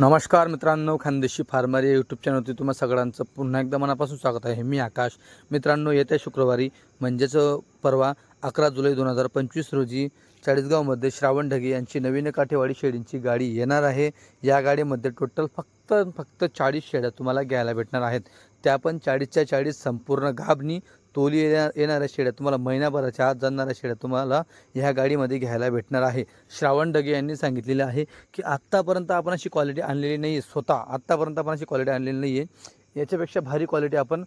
नमस्कार मित्रांनो खानदेशी फार्मर या यूट्यूब चॅनलवरती तुम्हा सगळ्यांचं पुन्हा एकदा मनापासून स्वागत आहे. मी आकाश. मित्रांनो येत्या शुक्रवारी म्हणजेच परवा अकरा जुलै दोन हजार पंचवीस रोजी चाळीसगावमध्ये श्रावण ढगे यांची नवीन काठेवाडी शेळींची गाडी येणार आहे. या गाडीमध्ये टोटल फक्त फक्त चाळीस शेळ्या तुम्हाला घ्यायला भेटणार आहेत. त्या पण चाळीसच्या चाळीस संपूर्ण गाभणी तोली येणार येणाऱ्या शेड्या तुम्हाला महिन्याभराच्या आत जाणाऱ्या शेड्या तुम्हाला ह्या गाडीमध्ये घ्यायला भेटणार आहे. श्रावण डगे यांनी सांगितलेलं आहे की आत्तापर्यंत आपण अशी क्वालिटी आणलेली नाही आहे स्वतः आत्तापर्यंत आपण अशी क्वालिटी आणलेली नाही आहे याच्यापेक्षा भारी क्वालिटी आपण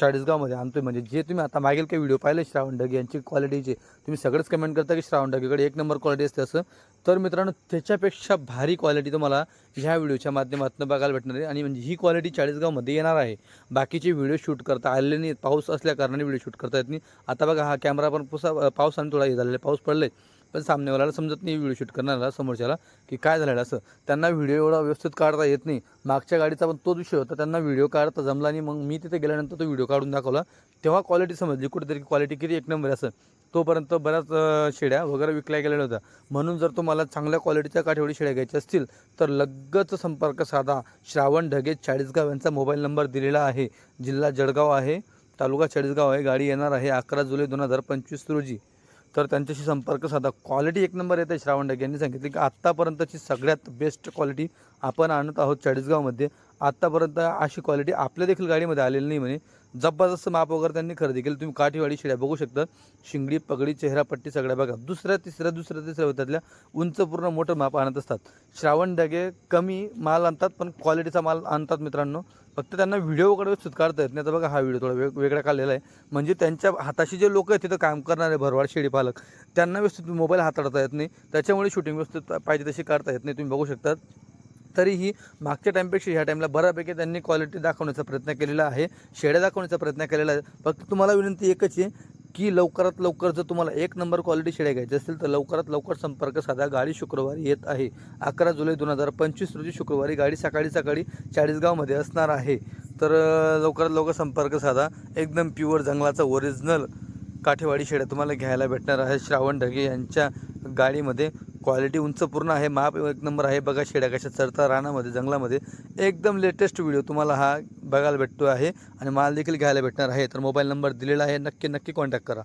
चाळीसगावमध्ये आणतोय. म्हणजे जे तुम्ही आता मागील काही व्हिडिओ पाहिले श्रावण ढगे यांची क्वालिटीचे तुम्ही सगळंच कमेंट करता की श्रावण ढगेकडे एक नंबर क्वालिटी असते असं. तर मित्रांनो त्याच्यापेक्षा भारी क्वालिटी तुम्हाला ह्या व्हिडिओच्या माध्यमातून बघायला भेटणार आहे. आणि म्हणजे ही क्वालिटी चाळीसगावमध्ये येणार आहे. बाकीचे व्हिडिओ शूट करता आलेले नाही पाऊस असल्या कारणाने व्हिडिओ शूट करता येत नाही. आता बघा हा कॅमेरा पण पुसा पावसाने थोडा हे झालेला आहे, पाऊस पडले पण सामनेवाल्याला समजत नाही व्हिडिओ शूट करणाऱ्याला समोरच्याला की काय झालेलं असं. त्यांना व्हिडिओ एवढा व्यवस्थित काढता येत नाही. मागच्या गाडीचा पण तोच विषय होता. त्यांना व्हिडिओ काढता जमला आणि मग मी तिथे गेल्यानंतर तो व्हिडिओ काढून दाखवला. तेव्हा क्वालिटी समजली. कुठेतरी क्वालिटी किती? एक नंबर असं. तोपर्यंत बऱ्याच शेड्या वगैरे विकल्या गेलेल्या होत्या. म्हणून जर तुम्हाला चांगल्या क्वालिटीच्या काठेवडी शेड्या घ्यायच्या असतील तर लगेच संपर्क साधा. श्रावण ढगे चाळीसगाव यांचा मोबाईल नंबर दिलेला आहे. जिल्हा जळगाव आहे. तालुका चाळीसगाव आहे. गाडी येणार आहे अकरा जुलै दोन हजार पंचवीस रोजी. तर त्यांच्याशी संपर्क साधा. क्वालिटी एक नंबर येते श्रावण ढगे. यांनी सांगितले की आत्तापर्यंतची सगळ्यात बेस्ट क्वालिटी आपण आणत आहोत चाळीसगावमध्ये. आत्तापर्यंत अशी क्वालिटी आपल्या देखील गाडीमध्ये आलेली नाही म्हणे. जबरदस्त माप वगैरे त्यांनी खरेदी केली. तुम्ही काठीवाडी शिड्या बघू शकता. शिंगडी पगडी चेहरापट्टी सगळ्या बघा. दुसऱ्या तिसऱ्या दुसऱ्या तिसऱ्या होत्यातल्या उंच पूर्ण मोठं माप आणत असतात. श्रावण डगे कमी माल आणतात पण क्वालिटीचा माल आणतात मित्रांनो. फक्त त्यांना व्हिडिओ वगैरे व्यवस्थित काढता येत नाही. तर बघा हा व्हिडिओ थोडा वेग वेगळा काढलेला आहे. म्हणजे त्यांच्या हाताशी जे लोक आहेत तिथं काम करणारे भरवाड शेळी पालक त्यांना व्यवस्थित मोबाईल हाताळता येत नाही. त्याच्यामुळे शूटिंग व्यवस्थित पाहिजे तशी काढता येत नाही. तुम्ही बघू शकतात तरीही मागच्या टाईमपेक्षा ह्या टाईमला बऱ्यापैकी त्यांनी क्वालिटी दाखवण्याचा प्रयत्न केलेला आहे. शेड्या दाखवण्याचा प्रयत्न केलेला आहे. फक्त तुम्हाला विनंती एकच आहे की लवकरात लवकर जर तुम्हाला एक नंबर क्वालिटी शेड्या घ्यायची असतील तर लवकरात लवकर संपर्क साधा. गाडी शुक्रवारी येत आहे. अकरा जुलै दोन हजार पंचवीस रोजी शुक्रवारी गाडी सकाळी सकाळी चाळीसगावमध्ये असणार आहे. तर लवकरात लवकर संपर्क साधा. एकदम प्युअर जंगलाचा ओरिजिनल काठेवाडी शेड्या तुम्हाला घ्यायला भेटणार आहे श्रावण ढगे यांच्या गाडीमध्ये क्वालिटी उंच पूर्ण आहे माप एक नंबर आहे. बघा शेड्या कशा चरता रानामध्ये जंगलामध्ये. एकदम लेटेस्ट व्हिडिओ तुम्हाला हा बघायला भेटतो आहे आणि माल देखील घ्यायला भेटणार आहे. तर मोबाईल नंबर दिलेला आहे. नक्की नक्की कॉन्टॅक्ट करा.